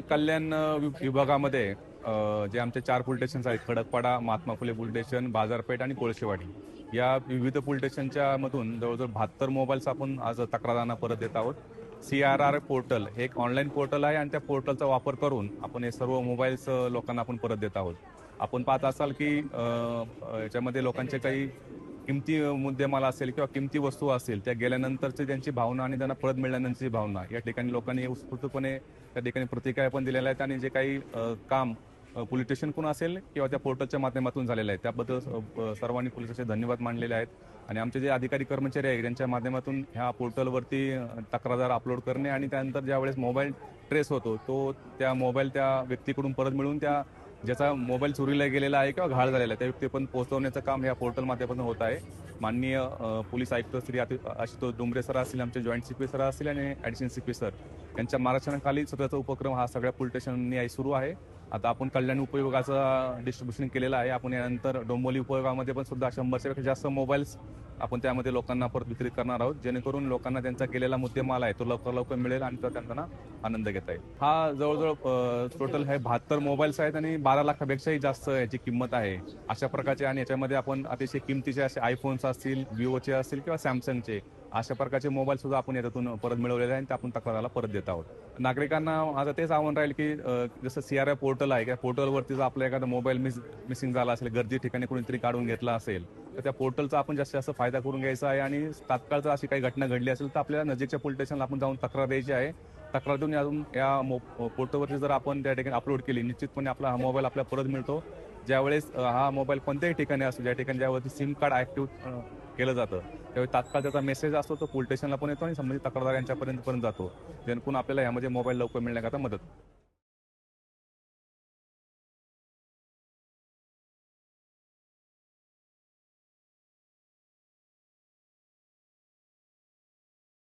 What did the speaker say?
कल्याण वि- विभागामध्ये जे आमचे चार पोलीस स्टेशन्स आहेत खडकपाडा महात्मा फुले पोलीस स्टेशन बाजारपेठ आणि कोळशेवाडी. या विविध पोलीस स्टेशनच्या मधून जवळजवळ बहात्तर मोबाईल्स आपण आज तक्रारांना परत देत आहोत. सी आर आर पोर्टल हे एक ऑनलाईन पोर्टल आहे आणि त्या पोर्टलचा वापर करून आपण हे सर्व मोबाईल्स लोकांना आपण परत देत आहोत. आपण पाहत असाल की याच्यामध्ये लोकांचे काही किमती मुद्देमाल असेल किंवा किमती वस्तू असेल त्या गेल्यानंतरची त्यांची भावना आणि त्यांना परत मिळाल्यानंतरची भावना या ठिकाणी लोकांनी उत्स्फूर्तपणे त्या ठिकाणी प्रतिक्रिया पण दिलेल्या आहेत आणि जे काही काम पोलीस स्टेशनकडून असेल किंवा त्या पोर्टलच्या माध्यमातून झालेलं आहे त्याबद्दल सर्वांनी पोलिसाचे धन्यवाद मानलेले आहेत. आणि आमचे जे अधिकारी कर्मचारी आहेत त्यांच्या माध्यमातून ह्या पोर्टलवरती तक्रारदार तक्रार अपलोड करणे आणि त्यानंतर ज्यावेळेस मोबाईल ट्रेस होतो तो त्या मोबाईल त्या व्यक्तीकडून परत मिळून त्या ज्याचा मोबाईल चोरीला गेलेला आहे किंवा घाळ झालेला आहे त्या पण पोहोचवण्याचं काम या पोर्टल माध्यमातून होत आहे. माननीय पोलीस आयुक्त श्री आशुतोष डोंबरे सर असतील आमचे जॉईंट सीपी सर असतील आणि ऍडिशनल सीपी सर. यांच्या मार्गदर्शनाखाली सध्याचा उपक्रम हा सगळ्या पोलीस स्टेशननी सुरू आहे. आता आपण कल्याण उपयोगाचं डिस्ट्रीब्युशन केलेलं आहे. आपण यानंतर डोंबोली उपयोगामध्ये पण सुद्धा शंभरच्यापेक्षा जास्त मोबाईल्स आपण त्यामध्ये लोकांना परत वितरित करणार आहोत. जेणेकरून लोकांना त्यांचा केलेला मुद्देमाल आहे तो लवकर लवकर मिळेल आणि तो त्यांना आनंद घेता येईल. हा जवळजवळ टोटल हे बहात्तर मोबाईल्स आहेत आणि बारा लाखापेक्षाही जास्त याची किंमत आहे. अशा प्रकारचे आणि याच्यामध्ये आपण अतिशय किमतीचे असे आयफोन्स असतील विवोचे असतील किंवा सॅमसंगचे अशा प्रकारचे मोबाईल सुद्धा आपण याच्यातून परत मिळवलेले आहे आणि ते आपण तक्राराला परत देत आहोत. नागरिकांना माझं तेच आव्हान राहील की जसं सीआरआय पोर्टल आहे त्या पोर्टलवरती जर आपला एखादा मोबाईल मिस मिसिंग झाला असेल गर्दी ठिकाणी कोणीतरी काढून घेतला असेल तर त्या पोर्टलचा आपण जास्तीत जास्त फायदा करून घ्यायचा आहे आणि तात्काळ जर अशी काही घटना घडली असेल तर आपल्याला नजीकच्या पोलीस स्टेशनला आपण जाऊन तक्रार द्यायची आहे. तक्रार देऊन अजून या मो- पोर्टलवरती जर आपण त्या ठिकाणी अपलोड केली निश्चितपणे आपला हा मोबाईल आपल्याला परत मिळतो. ज्यावेळेस हा मोबाईल कोणत्याही ठिकाणी असतो ज्या ठिकाणी ज्यावरती सिम कार्ड ऍक्टिव्ह केलं जातं त्यावेळी तात्काळ त्याचा मेसेज असतो तो पोलीस स्टेशनला पण येतो आणि संबंधित तक्रारदार यांच्यापर्यंत पर्यंत जातो. जेणेकरून आपल्याला यामध्ये मोबाईल लवकर मिळण्याकरता मदत.